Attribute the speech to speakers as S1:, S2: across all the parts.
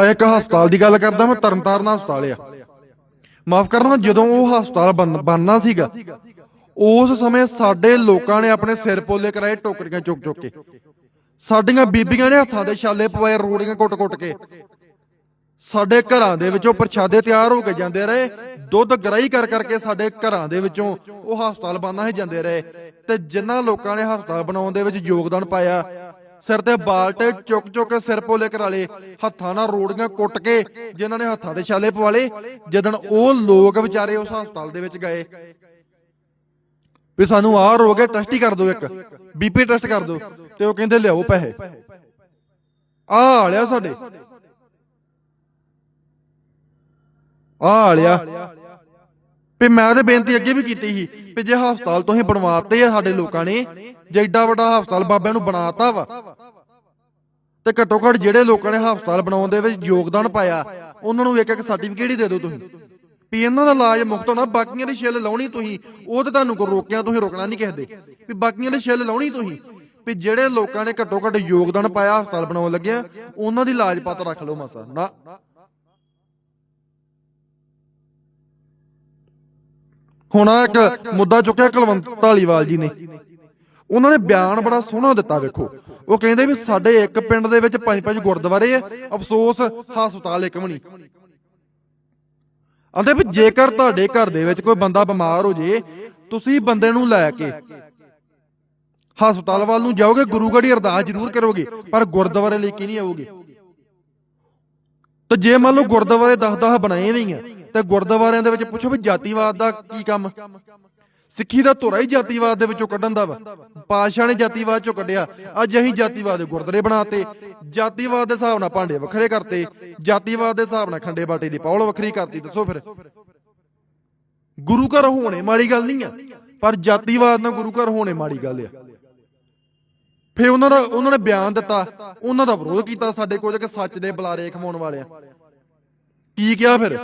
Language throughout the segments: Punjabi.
S1: ਆ ਇੱਕ ਹਸਪਤਾਲ ਦੀ ਗੱਲ ਕਰਦਾ ਮੈਂ, ਤਰਨਤਾਰਨ ਹਸਪਤਾਲ ਆ। ਮਾਫ ਕਰਨਾ, ਜਦੋਂ ਉਹ ਹਸਪਤਾਲ ਬਣਨਾ ਸੀਗਾ, ਉਸ ਸਮੇਂ ਸਾਡੇ ਲੋਕਾਂ ਨੇ ਆਪਣੇ ਸਿਰ ਪੋਲੇ ਕਰਾਏ ਟੋਕਰੀਆਂ ਚੁੱਕ ਚੁੱਕ ਕੇ। ਸਾਡੀਆਂ ਬੀਬੀਆਂ ਨੇ ਹੱਥਾਂ ਦੇ ਛਾਲੇ ਪਵਾਏ, ਰੋੜੀਆਂ ਕੁੱਟ-ਕੁੱਟ ਕੇ। ਸਾਡੇ ਘਰਾਂ ਦੇ ਵਿੱਚੋਂ ਪ੍ਰਸ਼ਾਦੇ ਤਿਆਰ ਹੋ ਕੇ ਜਾਂਦੇ ਰਹੇ, ਦੁੱਧ ਗਰਾਈ ਕਰ ਕਰਕੇ ਸਾਡੇ ਘਰਾਂ ਦੇ ਵਿੱਚੋਂ ਉਹ ਹਸਪਤਾਲ ਬਣਨਾ ਹੀ ਜਾਂਦੇ ਰਹੇ। ਤੇ ਜਿਨ੍ਹਾਂ ਲੋਕਾਂ ਨੇ ਹਸਪਤਾਲ ਬਣਾਉਣ ਦੇ ਵਿੱਚ ਯੋਗਦਾਨ ਪਾਇਆ ਸਿਰ ਤੇ ਬਾਲਟੇ ਚੁੱਕ ਚੁੱਕ ਕੇ ਸਿਰ ਪੋਲੇ ਕਰਾ ਲਏ। ਹੱਥਾਂ ਨਾਲ ਰੋੜੀਆਂ ਕੁੱਟ ਕੇ ਜਿਨ੍ਹਾਂ ਨੇ ਹੱਥਾਂ ਦੇ ਛਾਲੇ ਪਵਾ ਲਏ, ਜਦੋਂ ਉਹ ਲੋਕ ਵਿਚਾਰੇ ਉਸ ਹਸਪਤਾਲ ਦੇ ਵਿੱਚ ਗਏ। ਵੀ ਸਾਨੂੰ ਆਹ ਰੋਗ ਹੈ, ਟੈਸਟ ਹੀ ਕਰ ਦਿਓ ਇੱਕ ਬੀਪੀ ਟੈਸਟ ਕਰ ਦਿਓ, ਤੇ ਉਹ ਕਹਿੰਦੇ ਲਿਆਓ ਪੈਸੇ। ਆਹ ਆਲਿਆ ਸਾਡੇ। ਆਹ ਆਲਿਆ ਵੀ ਮੈਂ ਤੇ ਬੇਨਤੀ ਅੱਗੇ ਵੀ ਕੀਤੀ ਸੀ ਵੀ ਜੇ ਹਸਪਤਾਲ ਤੁਸੀਂ ਬਣਵਾਤੇ ਆ ਸਾਡੇ ਲੋਕਾਂ ਨੇ, ਜੇ ਏਡਾ ਵੱਡਾ ਹਸਪਤਾਲ ਬਾਬਿਆਂ ਨੂੰ ਬਣਾਤਾ ਵਾ, ਤੇ ਘੱਟੋ ਘੱਟ ਜਿਹੜੇ ਲੋਕਾਂ ਨੇ ਹਸਪਤਾਲ ਬਣਾਉਣ ਦੇ ਵਿੱਚ ਯੋਗਦਾਨ ਪਾਇਆ, ਉਹਨਾਂ ਨੂੰ ਇੱਕ ਇੱਕ ਸਰਟੀਫਿਕੇਟ ਹੀ ਦੇ ਦਿਓ ਤੁਸੀਂ। ਵੀ ਇਹਨਾਂ ਦਾ ਇਲਾਜ ਮੁਫਤ ਹੋਣਾ, ਬਾਕੀਆਂ ਦੀ ਛਿੱਲ ਲਾਉਣੀ ਤੁਸੀਂ, ਉਹ ਤੇ ਤੁਹਾਨੂੰ ਕੋ ਰੋਕਿਆ, ਤੁਸੀਂ ਰੋਕਣਾ ਨਹੀਂ ਕਿਸੇ ਦੇ। ਵੀ ਬਾਕੀਆਂ ਦੀ ਛਿੱਲ ਲਾਉਣੀ ਤੁਸੀਂ, ਵੀ ਜਿਹੜੇ ਲੋਕਾਂ ਨੇ ਘੱਟੋ ਘੱਟ ਯੋਗਦਾਨ ਪਾਇਆ ਹਸਪਤਾਲ ਬਣਾਉਣ ਲੱਗਿਆ, ਉਹਨਾਂ ਦੀ ਇਲਾਜ ਪੱਤ ਰੱਖ ਲਓ ਮਸਾ, ਨਾ। ਹੁਣ ਆਹ ਇੱਕ ਮੁੱਦਾ ਚੁੱਕਿਆ ਕੁਲਵੰਤ ਢਾਲੀਵਾਲ ਜੀ ਨੇ। ਉਹਨਾਂ ਨੇ ਬਿਆਨ ਬੜਾ ਸੋਹਣਾ ਦਿੱਤਾ ਵੇਖੋ। ਉਹ ਕਹਿੰਦੇ ਵੀ ਸਾਡੇ ਇੱਕ ਪਿੰਡ ਦੇ ਵਿੱਚ ਪੰਜ ਪੰਜ ਗੁਰਦੁਆਰੇ ਆ, ਅਫਸੋਸ, ਹਸਪਤਾਲ ਇੱਕ ਵੀ ਨਹੀਂ ਆਂਦੇ ਵੀ ਜੇਕਰ ਤੁਹਾਡੇ ਘਰ ਦੇ ਵਿੱਚ ਕੋਈ ਬੰਦਾ ਬਿਮਾਰ ਹੋ ਜੇ, ਤੁਸੀਂ ਬੰਦੇ ਨੂੰ ਲੈ ਕੇ ਹਸਪਤਾਲ ਵੱਲ ਨੂੰ ਜਾਓਗੇ, ਗੁਰੂ ਘੜੀ ਅਰਦਾਸ ਜ਼ਰੂਰ ਕਰੋਗੇ, ਪਰ ਗੁਰਦੁਆਰੇ ਲਈ ਕੇ ਨਹੀਂ ਆਓਗੇ? ਤੇ ਜੇ ਮੰਨ ਲਓ ਗੁਰਦੁਆਰੇ 10-10 ਬਣਾਏ ਵੀ ਆ ਤੇ ਗੁਰਦੁਆਰਿਆਂ ਦੇ ਵਿੱਚ ਪੁੱਛੋ ਵੀ ਜਾਤੀਵਾਦ ਦਾ ਕੀ ਕੰਮ? ਸਿੱਖੀ ਦਾ ਧੁਰਾ ਹੀ ਜਾਤੀਵਾਦ ਦੇ ਵਿੱਚੋਂ ਕੱਢਣ ਦਾ ਵਾ। ਪਾਤਸ਼ਾਹ ਨੇ ਜਾਤੀਵਾਦ ਚੋਂ ਕੱਢਿਆ। ਅੱਜ ਅਸੀਂ ਜਾਤੀਵਾਦ ਦੇ ਗੁਰਦੁਆਰੇ ਬਣਾਤੇ। ਜਾਤੀਵਾਦ ਦੇ ਹਿਸਾਬ ਨਾਲ ਭਾਂਡੇ ਵੱਖਰੇ ਕਰਤੇ। ਜਾਤੀਵਾਦ ਦੇ ਹਿਸਾਬ ਨਾਲ ਖੰਡੇ ਬਾਟੇ ਦੀ ਪੌਲ ਵੱਖਰੀ ਕਰਤੀ। ਦੱਸੋ ਫਿਰ। ਗੁਰੂ ਘਰ ਹੋਣੇ ਮਾੜੀ ਗੱਲ ਨਹੀਂ ਆ। ਪਰ ਜਾਤੀਵਾਦ ਨਾਲ ਗੁਰੂ ਘਰ ਹੋਣੇ ਮਾੜੀ ਗੱਲ ਆ। ਫੇ ਉਹਨਾਂ ਦਾ ਉਹਨਾਂ ਨੇ ਬਿਆਨ ਦਿੱਤਾ। ਉਹਨਾਂ ਦਾ ਵਿਰੋਧ ਕੀਤਾ ਸਾਡੇ ਕੋਲ, ਕਿ ਸੱਚ ਦੇ ਬੁਲਾਰੇ ਖਮਾਉਣ ਵਾਲਿਆਂ। ਕੀ ਕਿਹਾ ਫਿਰ?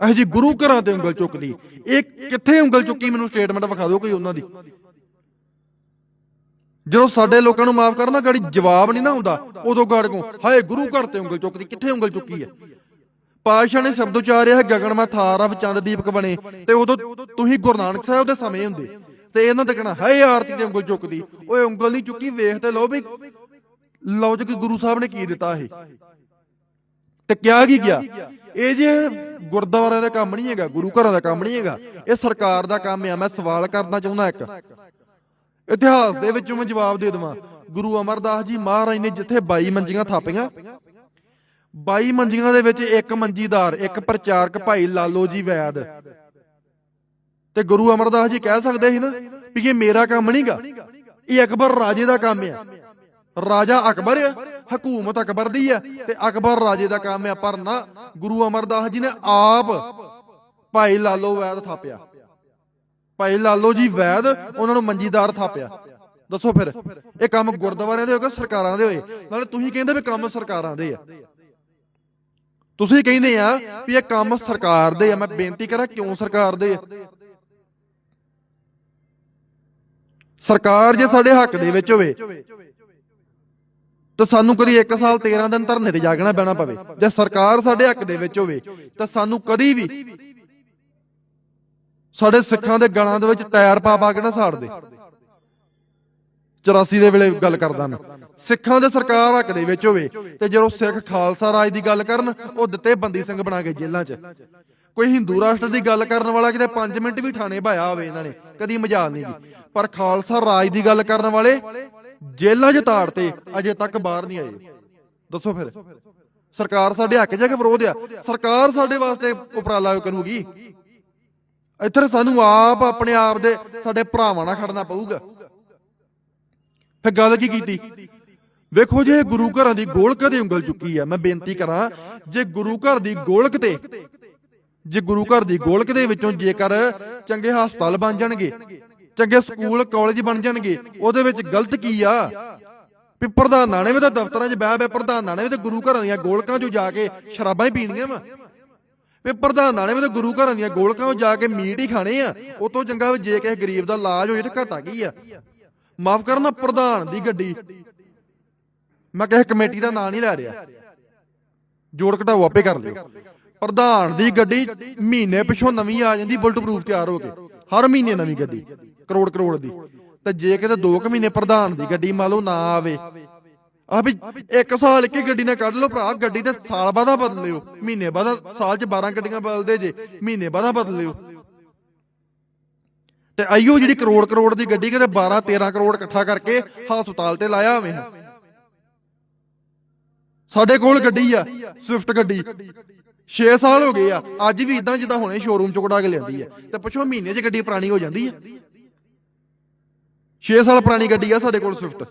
S1: ਇਹ ਜੀ ਗੁਰੂ ਘਰਾਂ ਤੇ ਉਂਗਲ ਚੁੱਕਦੀ ਇਹ ਕਿੱਥੇ ਉਂਗਲ ਚੁੱਕੀ ਮੈਨੂੰ ਸਟੇਟਮੈਂਟ ਵਿਖਾ ਦਿਓ ਕੋਈ ਉਹਨਾਂ ਦੀ। ਜਦੋਂ ਸਾਡੇ ਲੋਕਾਂ ਨੂੰ ਮਾਫ ਕਰਨਾ, ਗਾੜੀ ਜਵਾਬ ਨਹੀਂ ਨਾ ਹੁੰਦਾ ਉਦੋਂ ਗਾੜ ਕੋ ਹਾਏ, ਗੁਰੂ ਘਰ ਤੇ ਉਂਗਲ ਚੁੱਕਦੀ, ਕਿੱਥੇ ਉਂਗਲ ਚੁੱਕੀ ਹੈ? ਪਾਤਸ਼ਾਹ ਨੇ ਸ਼ਬਦ ਉਚਾਰਿਆ ਹੈ, ਗਗਨ ਮੈਂ ਥਾਰ ਚੰਦ ਦੀਪਕ ਬਣੇ, ਤੇ ਉਦੋਂ ਤੁਸੀਂ ਗੁਰੂ ਨਾਨਕ ਸਾਹਿਬ ਦੇ ਸਮੇਂ ਹੁੰਦੇ। ਤੇ ਇਹਨਾਂ ਦਾ ਕਹਿਣਾ, ਹਾਏ, ਆਰਤੀ ਤੇ ਉਂਗਲ ਚੁੱਕਦੀ। ਓਏ, ਉਂਗਲ ਨਹੀਂ ਚੁੱਕੀ, ਵੇਖ ਤੇ ਲਓ ਵੀ ਲੌਜਿਕ ਗੁਰੂ ਸਾਹਿਬ ਨੇ ਕੀ ਦਿੱਤਾ ਇਹ? ਤੇ ਕਿਹਾ ਕੀ ਗਿਆ? ਇਹ ਜੇ ਗੁਰਦੁਆਰੇ ਦਾ ਕੰਮ ਨਹੀਂ ਹੈਗਾ, ਗੁਰੂ ਘਰਾਂ ਦਾ ਕੰਮ ਨਹੀਂ ਹੈਗਾ, ਇਹ ਸਰਕਾਰ ਦਾ ਕੰਮ ਆ, ਮੈਂ ਸਵਾਲ ਕਰਨਾ ਚਾਹੁੰਦਾ ਇੱਕ। ਇਤਿਹਾਸ ਦੇ ਵਿੱਚੋਂ ਮੈਂ ਜਵਾਬ ਦੇ ਦੇਵਾਂ। ਗੁਰੂ ਅਮਰਦਾਸ ਜੀ ਮਹਾਰਾਜ ਨੇ ਜਿੱਥੇ 22 ਮੰਜੀਆਂ ਥਾਪੀਆਂ 22 ਮੰਜੀਆਂ ਦੇ ਵਿੱਚ ਇੱਕ ਮੰਜੀਦਾਰ, ਇੱਕ ਪ੍ਰਚਾਰਕ ਭਾਈ ਲਾਲੋ ਜੀ ਵੈਦ। ਤੇ ਗੁਰੂ ਅਮਰਦਾਸ ਜੀ ਕਹਿ ਸਕਦੇ ਸੀ ਨਾ ਵੀ ਇਹ ਮੇਰਾ ਕੰਮ ਨਹੀਂਗਾ ਇਹ ਅਕਬਰ ਰਾਜੇ ਦਾ ਕੰਮ ਆ। ਰਾਜਾ ਅਕਬਰ, ਹਕੂਮਤ ਅਕਬਰ ਦੀ ਹੈ। ਤੇ ਅਕਬਰ ਰਾਜੇ ਦਾ ਕੰਮ ਆ ਪਰ ਨਾ ਗੁਰੂ ਅਮਰਦਾਸ ਜੀ ਨੇ ਆਪ ਭਾਈ ਲਾਲੋ ਵੈਦ ਥਾਪਿਆ। ਭਾਈ ਲਾਲੋ ਜੀ ਵੈਦ, ਉਹਨਾਂ ਨੂੰ ਮੰਜੀਦਾਰ ਥਾਪਿਆ। ਦੱਸੋ ਫਿਰ, ਇਹ ਕੰਮ ਗੁਰਦੁਆਰਿਆਂ ਦੇ ਹੋਏ ਸਰਕਾਰਾਂ ਦੇ ਹੋਏ? ਨਾਲੇ ਤੁਸੀਂ ਕਹਿੰਦੇ ਵੀ ਕੰਮ ਸਰਕਾਰਾਂ ਦੇ ਆ। ਤੁਸੀਂ ਕਹਿੰਦੇ ਆ ਵੀ ਇਹ ਕੰਮ ਸਰਕਾਰ ਦੇ ਆ। ਮੈਂ ਬੇਨਤੀ ਕਰਾਂ, ਕਿਉਂ ਸਰਕਾਰ ਦੇ ਆ? ਸਰਕਾਰ ਜੇ ਸਾਡੇ ਹੱਕ ਦੇ ਵਿੱਚ ਹੋਵੇ ਤਾਂ ਸਾਨੂੰ ਕਦੀ 1 ਸਾਲ 13 ਦਿਨ ਧਰਨੇ ਤੇ ਜਾਗਣਾ ਪੈਣਾ ਪਵੇ। ਜੇ ਸਰਕਾਰ ਸਾਡੇ ਹੱਕ ਦੇ ਵਿੱਚ ਹੋਵੇ, ਤਾਂ ਸਾਨੂੰ ਕਦੀ ਵੀ ਸਾਡੇ ਸਿੱਖਾਂ ਦੇ ਗਲਾਂ ਦੇ ਵਿੱਚ ਟਾਇਰ ਪਾ ਪਾ ਕੇ ਨਾ ਸਾੜ ਦੇ। 84 ਦੇ ਵੇਲੇ ਗੱਲ ਕਰਦਾ ਮੈਂ। ਸਿੱਖਾਂ ਦੇ ਸਰਕਾਰ ਹੱਕ ਦੇ ਵਿੱਚ ਹੋਵੇ, ਤੇ ਜਦੋਂ ਸਿੱਖ ਖਾਲਸਾ ਰਾਜ ਦੀ ਗੱਲ ਕਰਨ, ਉਹ ਦਿੱਤੇ ਬੰਦੀ ਸਿੰਘ ਬਣਾ ਕੇ ਜੇਲ੍ਹਾਂ 'ਚ। ਕੋਈ ਹਿੰਦੂ ਰਾਸ਼ਟਰ ਦੀ ਗੱਲ ਕਰਨ ਵਾਲਾ ਕਿਤੇ 5 ਮਿੰਟ ਵੀ ਠਾਣੇ ਭਾਇਆ ਹੋਵੇ ਇਹਨਾਂ ਨੇ, ਕਦੀ ਮਜ਼ਾਕ ਨਹੀਂ ਦੀ ਪਰ ਖਾਲਸਾ ਰਾਜ ਦੀ ਗੱਲ ਕਰਨ ਵਾਲੇ ਜੇਲ੍ਹਾਂ 'ਚ ਤਾੜਤੇ, ਅਜੇ ਤੱਕ ਬਾਹਰ ਨਹੀਂ ਆਏ। ਦੱਸੋ ਫਿਰ, ਸਰਕਾਰ ਸਾਡੇ ਹੱਕ 'ਚ ਕਿ ਵਿਰੋਧ ਆ? ਸਰਕਾਰ ਸਾਡੇ ਵਾਸਤੇ ਉਪਰਾਲਾ ਕਰੂਗੀ? ਇੱਥੇ ਸਾਨੂੰ ਆਪ ਆਪਣੇ ਆਪ ਦੇ ਸਾਡੇ ਭਰਾਵਾਂ ਨਾਲ ਖੜਨਾ ਪਊਗਾ। ਫਿਰ ਗੱਲ ਕੀ ਕੀਤੀ? ਵੇਖੋ ਜੇ ਗੁਰੂ ਘਰਾਂ ਦੀ ਗੋਲਕ ਤੇ ਉਂਗਲ ਚੁੱਕੀ ਆ, ਮੈਂ ਬੇਨਤੀ ਕਰਾਂ, ਜੇ ਗੁਰੂ ਘਰ ਦੀ ਗੋਲਕ ਤੇ, ਜੇ ਗੁਰੂ ਘਰ ਦੀ ਗੋਲਕ ਦੇ ਵਿੱਚੋਂ ਜੇਕਰ ਚੰਗੇ ਹਸਪਤਾਲ ਬਣ ਜਾਣਗੇ ਚੰਗੇ ਸਕੂਲ ਕਾਲਜ ਬਣ ਜਾਣਗੇ। ਉਹਦੇ ਵਿੱਚ ਗਲਤ ਕੀ ਆ? ਵੀ ਪ੍ਰਧਾਨਾਂ ਨੇ ਵੀ ਤਾਂ ਦਫ਼ਤਰਾਂ 'ਚ ਬਹਿ ਬਹਿ, ਪ੍ਰਧਾਨਾਂ ਨੇ ਵੀ ਤਾਂ ਗੁਰੂ ਘਰਾਂ ਦੀਆਂ ਗੋਲਕਾਂ 'ਚੋਂ ਜਾ ਕੇ ਸ਼ਰਾਬਾਂ ਹੀ ਪੀਣੀਆਂ ਵਾ। ਵੀ ਪ੍ਰਧਾਨਾਂ ਨੇ ਵੀ ਤਾਂ ਗੁਰੂ ਘਰਾਂ ਦੀਆਂ ਗੋਲਕਾਂ 'ਚੋਂ ਜਾ ਕੇ ਮੀਟ ਹੀ ਖਾਣੇ ਆ। ਉਹ ਤੋਂ ਚੰਗਾ ਜੇ ਕਿਸੇ ਗਰੀਬ ਦਾ ਇਲਾਜ ਹੋਏ ਤਾਂ ਘਾਟਾ ਕੀ ਆ? ਮਾਫ ਕਰਨਾ ਪ੍ਰਧਾਨ ਦੀ ਗੱਡੀ। ਮੈਂ ਕਿਸੇ ਕਮੇਟੀ ਦਾ ਨਾਂ ਨਹੀਂ ਲੈ ਰਿਹਾ। ਜੋੜ ਘਟਾਓ ਆਪੇ ਕਰ ਲਿਓ। ਪ੍ਰਧਾਨ ਦੀ ਗੱਡੀ ਮਹੀਨੇ ਪਿਛੋਂ ਨਵੀਂ ਆ ਜਾਂਦੀ, ਬੁਲਟ ਪ੍ਰੂਫ ਤਿਆਰ ਹੋ ਕੇ। ਹਰ ਮਹੀਨੇ ਨਵੀਂ ਗੱਡੀ। ਕਰੋੜ ਕਰੋੜ ਦੀ। ਤੇ ਜੇ ਕਿਤੇ 2 ਕੁ ਮਹੀਨੇ ਪ੍ਰਧਾਨ ਦੀ ਗੱਡੀ ਮੰਨ ਲਓ ਨਾ ਆਵੇ ਆ ਵੀ ਇੱਕ ਸਾਲ ਇੱਕ ਹੀ ਗੱਡੀ ਨਾਲ ਕੱਢ ਲਓ ਭਰਾ, ਗੱਡੀ ਤੇ ਸਾਲ ਬਾਅਦਾ ਬਦਲ ਮਹੀਨੇ ਬਾਅਦ, ਸਾਲ 'ਚ 12 ਗੱਡੀਆਂ ਬਦਲਦੇ ਜੇ, ਮਹੀਨੇ ਬਾਅਦਾ ਬਦਲ ਤੇ ਆਈਓ ਜਿਹੜੀ ਕਰੋੜ ਕਰੋੜ ਦੀ ਗੱਡੀ ਕਿਤੇ 12 13 ਕਰੋੜ ਇਕੱਠਾ ਕਰਕੇ ਹਸਪਤਾਲ ਤੇ ਲਾਇਆ ਹੋਵੇ। ਸਾਡੇ ਕੋਲ ਗੱਡੀ ਆ, ਸਵਿਫਟ ਗੱਡੀ। 6 ਸਾਲ ਹੋ ਗਏ ਆ, ਅੱਜ ਵੀ ਇਦਾਂ ਜਿੱਦਾਂ ਹੁਣੇ ਸ਼ੋਰੂਮ ਚੋਂ ਕਢਾ ਕੇ ਲਿਆਂਦੀ ਆ। ਤੇ ਪੁੱਛੋ ਮਹੀਨੇ 'ਚ ਗੱਡੀ ਪੁਰਾਣੀ ਹੋ ਜਾਂਦੀ ਆ। 6 ਸਾਲ ਪੁਰਾਣੀ ਗੱਡੀ ਆ ਸਾਡੇ ਕੋਲ ਸਵਿਫਟ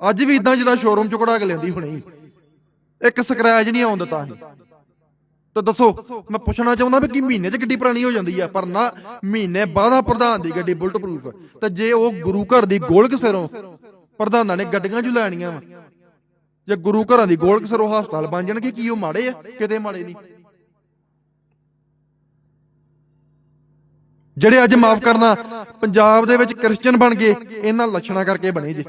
S1: ਅੱਜ ਵੀ ਇਦਾਂ ਜਿੱਦਾਂ ਸ਼ੋਰੂਮ ਚ ਕਢਾ ਕੇ ਲੈਂਦੀ ਹੁਣੇ। ਇੱਕ ਸਕ੍ਰੈਚ ਨਹੀਂ ਆਉਣ ਦਿੱਤਾ ਅਸੀਂ। ਤਾਂ ਦੱਸੋ, ਮੈਂ ਪੁੱਛਣਾ ਚਾਹੁੰਦਾ ਵੀ ਕੀ ਮਹੀਨੇ 'ਚ ਗੱਡੀ ਪੁਰਾਣੀ ਹੋ ਜਾਂਦੀ ਆ, ਪਰ ਨਾ ਮਹੀਨੇ ਬਾਅਦ ਪ੍ਰਧਾਨ ਦੀ ਗੱਡੀ ਬੁਲਟ ਪ੍ਰੂਫ ਤਾਂ ਜੇ ਉਹ ਗੁਰੂ ਘਰ ਦੀ ਗੋਲਕ ਸਿਰੋਂ ਪ੍ਰਧਾਨਾਂ ਨੇ ਗੱਡੀਆਂ ਜੁ ਲੈਣੀਆਂ ਵਾ, ਜੇ ਗੁਰੂ ਘਰਾਂ ਦੀ ਗੋਲਕ ਸਿਰੋਂ ਹਸਪਤਾਲ ਬਣ ਜਾਣਗੇ ਕੀ ਉਹ ਮਾੜੇ ਆ? ਕਿਤੇ ਮਾੜੇ ਨਹੀਂ। ਜਿਹੜੇ ਅੱਜ ਮਾਫ ਕਰਨਾ ਪੰਜਾਬ ਦੇ ਵਿੱਚ ਕ੍ਰਿਸਚੀਅਨ ਬਣ ਗਏ ਇਹਨਾਂ ਲੱਛਣਾਂ ਕਰਕੇ ਬਣੇ ਜੀ।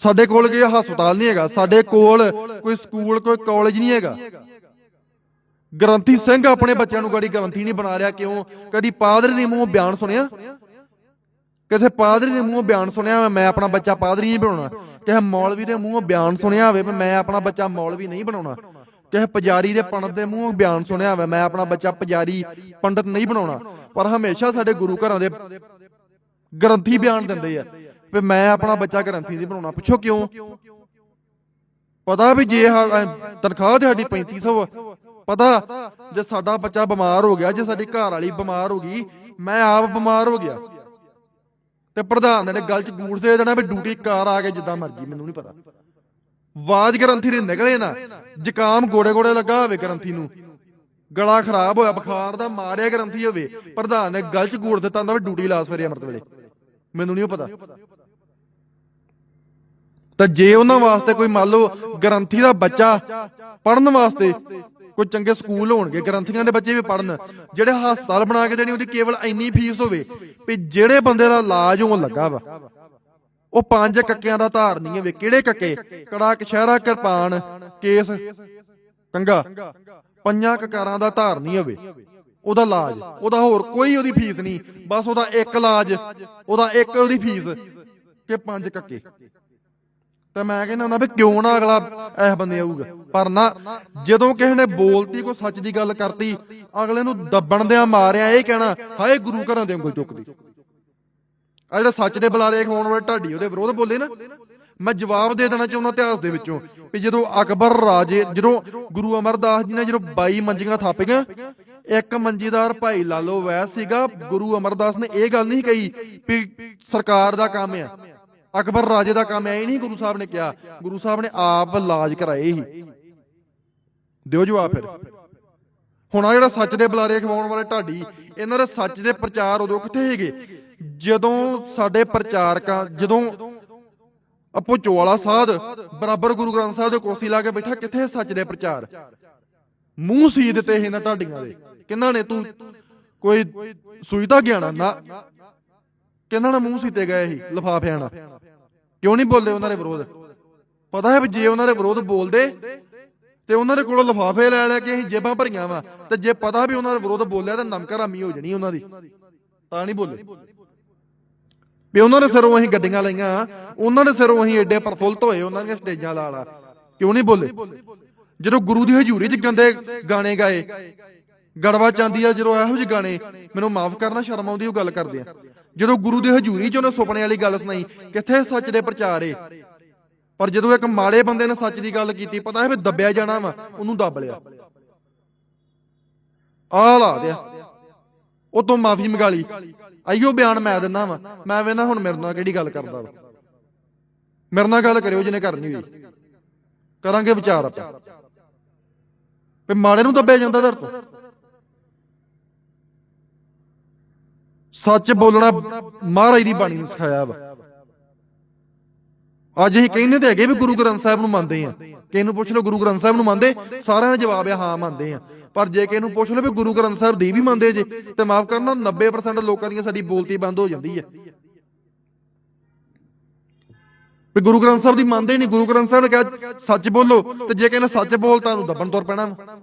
S1: ਸਾਡੇ ਕੋਲ ਕੋਈ ਹਸਪਤਾਲ ਨਹੀਂ ਹੈਗਾ ਸਾਡੇ ਕੋਲ ਕੋਈ ਸਕੂਲ ਕੋਈ ਕਾਲਜ ਨਹੀਂ ਹੈਗਾ। ਗ੍ਰੰਥੀ ਸਿੰਘ ਆਪਣੇ ਬੱਚਿਆਂ ਨੂੰ ਗਾੜੀ ਗ੍ਰੰਥੀ ਨਹੀਂ ਬਣਾ ਰਿਹਾ ਕਿਉਂ? ਕਦੀ ਪਾਦਰੀ ਦੇ ਮੂੰਹ ਬਿਆਨ ਸੁਣਿਆ? ਕਿਸੇ ਪਾਦਰੀ ਦੇ ਮੂੰਹੋਂ ਬਿਆਨ ਸੁਣਿਆ ਹੋਵੇ, ਮੈਂ ਆਪਣਾ ਬੱਚਾ ਪਾਦਰੀ ਨਹੀਂ ਬਣਾਉਣਾ। ਕਿਸੇ ਮੌਲਵੀ ਦੇ ਮੂੰਹੋਂ ਬਿਆਨ ਸੁਣਿਆ ਹੋਵੇ ਮੈਂ ਆਪਣਾ ਬੱਚਾ ਮੌਲਵੀ ਨਹੀਂ ਬਣਾਉਣਾ। ਕਿਸੇ ਪੁਜਾਰੀ ਦੇ ਪੰਡਤ ਦੇ ਮੂੰਹੋਂ ਬਿਆਨ ਸੁਣਿਆ ਹੋਵੇ ਮੈਂ ਆਪਣਾ ਬੱਚਾ ਪੁਜਾਰੀ ਪੰਡਤ ਨਹੀਂ ਬਣਾਉਣਾ ਪਰ ਹਮੇਸ਼ਾ ਸਾਡੇ ਗੁਰੂ ਘਰਾਂ ਦੇ ਗ੍ਰੰਥੀ ਬਿਆਨ ਦਿੰਦੇ ਆ ਵੀ ਮੈਂ ਆਪਣਾ ਬੱਚਾ ਗ੍ਰੰਥੀ ਨਹੀਂ ਬਣਾਉਣਾ। ਪੁੱਛੋ ਕਿਉਂ? ਪਤਾ ਵੀ ਜੇ ਤਨਖਾਹ ਤੇ ਸਾਡੀ 3500 ਆ, ਪਤਾ ਜੇ ਸਾਡਾ ਬੱਚਾ ਬਿਮਾਰ ਹੋ ਗਿਆ ਜੇ ਸਾਡੀ ਘਰ ਵਾਲੀ ਬਿਮਾਰ ਹੋ ਗਈ ਮੈਂ ਆਪ ਬਿਮਾਰ ਹੋ ਗਿਆ। ਤੇ ਪ੍ਰਧਾਨ ਨੇ ਗੱਲ ਚ ਗੂੜ ਦੇ ਦੇਣਾ ਵੀ ਡਿਊਟੀ ਕਾਰ ਆ ਕੇ ਜਿੱਦਾਂ ਮਰਜ਼ੀ ਮੈਨੂੰ ਨਹੀਂ ਪਤਾ। ਆਵਾਜ਼ ਗ੍ਰੰਥੀ ਦੇ ਨਿਕਲੇ ਨਾ, ਜ਼ੁਕਾਮ ਗੋੜੇ ਗੋੜੇ ਲੱਗਾ ਹੋਵੇ ਗ੍ਰੰਥੀ ਨੂੰ। ਗਲਾ ਖਰਾਬ ਹੋਇਆ, ਬੁਖਾਰ ਦਾ ਮਾਰਿਆ ਗ੍ਰੰਥੀ ਹੋਵੇ, ਪ੍ਰਧਾਨ ਨੇ ਗੱਲ ਚ ਗੂੜ ਦਿੱਤਾ ਹੁੰਦਾ ਵੀ ਡਿਊਟੀ ਲਾ ਸਵੇਰੇ ਅੰਮ੍ਰਿਤ ਵੇਲੇ। ਮੈਨੂੰ ਨਹੀਂ ਪਤਾ। ਤਾਂ ਜੇ ਉਹਨਾਂ ਵਾਸਤੇ ਕੋਈ ਮੰਨ ਲਓ ਗ੍ਰੰਥੀ ਦਾ ਬੱਚਾ ਪੜਨ ਵਾਸਤੇ ਕੋਈ ਚੰਗੇ ਸਕੂਲ ਹੋਣਗੇ, ਗ੍ਰੰਥੀਆਂ ਦੇ ਬੱਚੇ ਵੀ ਪੜਨ ਜਿਹੜੇ ਹਸਪਤਾਲ ਬਣਾ ਕੇ ਦੇਣੀ, ਉਹਦੀ ਕੇਵਲ ਇੰਨੀ ਫੀਸ ਹੋਵੇ ਵੀ ਜਿਹੜੇ ਬੰਦੇ ਦਾ ਇਲਾਜ ਹੋਣ ਲੱਗਾ ਵਾ। ਉਹ ਪੰਜ ਕੱਕਿਆਂ ਦਾ ਧਾਰ ਨਹੀਂ ਹੋਵੇ ਕਿਹੜੇ ਕੱਕੇ? ਕੜਾ ਕਸ਼ਹਿਰਾ ਕਿਰਪਾਨ ਕੇਸ। ਕੰਗਾ, ਪੰਜਾਂ ਕਕਾਰਾਂ ਦਾ ਧਾਰ ਹੋਵੇ ਉਹਦਾ ਇਲਾਜ, ਉਹਦਾ ਹੋਰ ਕੋਈ ਉਹਦੀ ਫੀਸ ਨਹੀਂ। ਬਸ ਉਹਦਾ ਇੱਕ ਇਲਾਜ, ਉਹਦਾ ਇੱਕ ਉਹਦੀ ਫੀਸ ਕਿ ਪੰਜ ਕੱਕੇ। ਤੇ ਮੈਂ ਕਹਿੰਦਾ ਹੁੰਦਾ ਵੀ ਕਿਉਂ ਨਾ ਅਗਲਾ ਇਹ ਬੰਦੇ ਆਊਗਾ। ਪਰ ਨਾ, ਜਦੋਂ ਕਿਸੇ ਨੇ ਬੋਲਤੀ, ਕੋਈ ਸੱਚ ਦੀ ਗੱਲ ਕਰਤੀ, ਅਗਲੇ ਨੂੰ ਦੱਬਣ ਦਿਆਂ ਮਾਰਿਆ ਇਹ ਕਹਿਣਾ, ਹਾਏ ਗੁਰੂ ਘਰਾਂ ਦੇ ਉਂਗਲ ਚੁੱਕਦੀ। ਆ ਜਿਹੜਾ ਸੱਚ ਦੇ ਬੁਲਾਰੇ ਖਵਾਉਣ ਵਾਲੇ ਢਾਡੀ ਉਹਦੇ ਵਿਰੋਧ ਬੋਲੇ ਨਾ, ਮੈਂ ਜਵਾਬ ਦੇ ਦੇਣਾ ਚਾਹੁੰਦਾ ਇਤਿਹਾਸ ਦੇ ਵਿੱਚੋਂ ਵੀ ਜਦੋਂ ਅਕਬਰ ਰਾਜੇ, ਜਦੋਂ ਗੁਰੂ ਅਮਰਦਾਸ ਜੀ ਨੇ ਜਦੋਂ 22 ਮੰਜੀਆਂ ਥਾਪੀਆਂ, ਇੱਕ ਮੰਜੀਦਾਰ ਭਾਈ ਲਾਲੋ ਵੈਸ ਸੀਗਾ, ਗੁਰੂ ਅਮਰਦਾਸ ਨੇ ਇਹ ਗੱਲ ਨਹੀਂ ਕਹੀ ਵੀ ਸਰਕਾਰ ਦਾ ਕੰਮ ਆ, ਅਕਬਰ ਰਾਜੇ ਦਾ ਕੰਮ ਐ ਨਹੀਂ ਗੁਰੂ ਸਾਹਿਬ ਨੇ ਕਿਹਾ, ਗੁਰੂ ਸਾਹਿਬ ਨੇ ਆਪ ਇਲਾਜ ਕਰਾਏ ਹੀ ਦਿਓ ਜਵਾਬ ਫਿਰ। ਹੁਣ ਆ ਜਿਹੜਾ ਸੱਚ ਦੇ ਬੁਲਾਰੇ ਖਵਾਉਣ ਵਾਲੇ ਢਾਡੀ, ਇਹਨਾਂ ਦੇ ਸੱਚ ਦੇ ਪ੍ਰਚਾਰ ਉਦੋਂ ਕਿੱਥੇ ਹੈਗੇ ਜਦੋਂ ਸਾਡੇ ਪ੍ਰਚਾਰਕਾਂ, ਜਦੋਂ ਅਪੋ ਸਾਧ ਬਰਾਬਰ ਗੁਰੂ ਗ੍ਰੰਥ ਸਾਹਿਬ ਦੇ ਕੁਰਸੀ ਲਾ ਕੇ ਬੈਠਾ, ਕਿੱਥੇ ਸੱਚ ਦੇ ਪ੍ਰਚਾਰ? ਮੂੰਹ ਸੀ ਦਿੱਤੇ ਇਹਨਾਂ ਢਾਡੀਆਂ ਦੇ। ਕਿੰਨਾ ਨੇ, ਤੂੰ ਕੋਈ ਸੂਈ ਤਾਂ ਗਿਆਣਾ? ਨਾ। ਕਿੰਨਾ ਨੇ, ਮੂੰਹ ਸੀਤੇ ਗਏ ਸੀ, ਲਫਾਫਿਆਂ ਨਾਲ। ਕਿਉਂ ਨਹੀਂ ਬੋਲਦੇ ਉਹਨਾਂ ਦੇ ਵਿਰੋਧ? ਪਤਾ ਹੈ ਵੀ ਜੇ ਉਹਨਾਂ ਦੇ ਵਿਰੋਧ ਬੋਲਦੇ, ਤੇ ਉਹਨਾਂ ਦੇ ਕੋਲੋਂ ਲਫਾਫੇ ਲੈ ਲੈ ਕੇ ਅਸੀਂ ਜੇਬਾਂ ਭਰੀਆਂ ਵਾ। ਤੇ ਜੇ ਪਤਾ ਵੀ ਉਹਨਾਂ ਦੇ ਵਿਰੋਧ ਬੋਲਿਆ, ਤਾਂ ਨਮਕਰਾਮੀ ਹੋ ਜਣੀ ਉਹਨਾਂ ਦੀ। ਤਾਂ ਨਹੀਂ ਬੋਲੇ। ਵੀ ਉਹਨਾਂ ਦੇ ਸਿਰੋਂ ਅਸੀਂ ਗੱਡੀਆਂ ਲਈਆਂ, ਉਹਨਾਂ ਦੇ ਸਿਰੋਂ ਅਸੀਂ ਐਡੇ ਪ੍ਰਫੁੱਲਤ ਹੋਏ ਉਹਨਾਂ ਦੀਆਂ ਸਟੇਜਾਂ ਲਾ ਲਾ। ਕਿਉਂ ਨਹੀਂ ਬੋਲੇ? ਜਦੋਂ ਗੁਰੂ ਦੀ ਹਜ਼ੂਰੀ 'ਚ ਗੰਦੇ ਗਾਣੇ ਗਾਏ, ਗੜਵਾ ਚਾਂਦੀ ਆ ਜਦੋਂ ਇਹੋ ਜਿਹੇ ਗਾਣੇ, ਮੈਨੂੰ ਮਾਫ ਕਰਨਾ, ਸ਼ਰਮ ਆਉਂਦੀ ਉਹ ਗੱਲ ਕਰਦੇ ਆ। ਜਦੋਂ ਗੁਰੂ ਦੀ ਹਜ਼ੂਰੀ 'ਚ ਉਹਨੇ ਸੁਪਨੇ ਵਾਲੀ ਗੱਲ ਸੁਣਾਈ, ਕਿੱਥੇ ਸੱਚ ਦੇ ਪ੍ਰਚਾਰ ਏ? ਪਰ ਜਦੋਂ ਇੱਕ ਮਾੜੇ ਬੰਦੇ ਨੇ ਸੱਚ ਦੀ ਗੱਲ ਕੀਤੀ, ਪਤਾ ਹੈ ਵੀ ਦੱਬਿਆ ਜਾਣਾ ਵਾ, ਉਹਨੂੰ ਦੱਬ ਲਿਆ। ਆ ਲਾ ਦਿਆ ਉਹ ਤੋਂ ਮਾਫੀ ਮੰਗਾ ਲਈ। ਆਈਓ ਬਿਆਨ ਮੈਂ ਦਿੰਦਾ ਵਾ। ਮੈਂ ਵੇਨਾ ਹੁਣ ਮੇਰੇ ਨਾਲ ਕਿਹੜੀ ਗੱਲ ਕਰਦਾ ਵਾ। ਮੇਰੇ ਨਾਲ ਗੱਲ ਕਰਿਓ ਜਿਹਨੇ ਕਰਨੀ ਹੋਈ। ਕਰਾਂਗੇ ਵਿਚਾਰ ਆਪਾਂ। ਵੀ ਮਾੜੇ ਨੂੰ ਦੱਬਿਆ ਜਾਂਦਾ ਦਰ ਤੋਂ। ਸੱਚ ਬੋਲਣਾ ਮਹਾਰਾਜ ਦੀ ਬਾਣੀ ਨੇ ਸਿਖਾਇਆ ਵਾ। ਅੱਜ ਅਸੀਂ ਕਹਿੰਦੇ ਤੇ ਹੈਗੇ ਵੀ ਗੁਰੂ ਗ੍ਰੰਥ ਸਾਹਿਬ ਨੂੰ ਮੰਨਦੇ ਆ। ਕਿਸੇ ਨੂੰ ਪੁੱਛ ਲਓ ਗੁਰੂ ਗ੍ਰੰਥ ਸਾਹਿਬ ਨੂੰ ਮੰਨਦੇ, ਸਾਰਿਆਂ ਦਾ ਜਵਾਬ ਆ ਹਾਂ ਮੰਨਦੇ ਆ। ਪਰ ਜੇ ਕਿਸੇ ਨੂੰ ਪੁੱਛ ਲਓ ਵੀ ਗੁਰੂ ਗ੍ਰੰਥ ਸਾਹਿਬ ਦੀ ਵੀ ਮੰਨਦੇ ਜੇ, ਤੇ ਮਾਫ ਕਰਨਾ 90% ਲੋਕਾਂ ਦੀਆਂ ਸਾਡੀ ਬੋਲਤੀ ਬੰਦ ਹੋ ਜਾਂਦੀ ਹੈ ਵੀ ਗੁਰੂ ਗ੍ਰੰਥ ਸਾਹਿਬ ਦੀ ਮੰਨਦੇ ਹੀ ਨਹੀਂ, ਗੁਰੂ ਗ੍ਰੰਥ ਸਾਹਿਬ ਨੇ ਕਿਹਾ, ਸੱਚ ਬੋਲੋ, ਤੇ ਜੇ ਕਹਿੰਦਾ ਸੱਚ ਬੋਲ ਤਾਂ ਉਹਨੂੰ ਦੱਬਣ ਤੁਰ ਪੈਣਾ ਵਾ।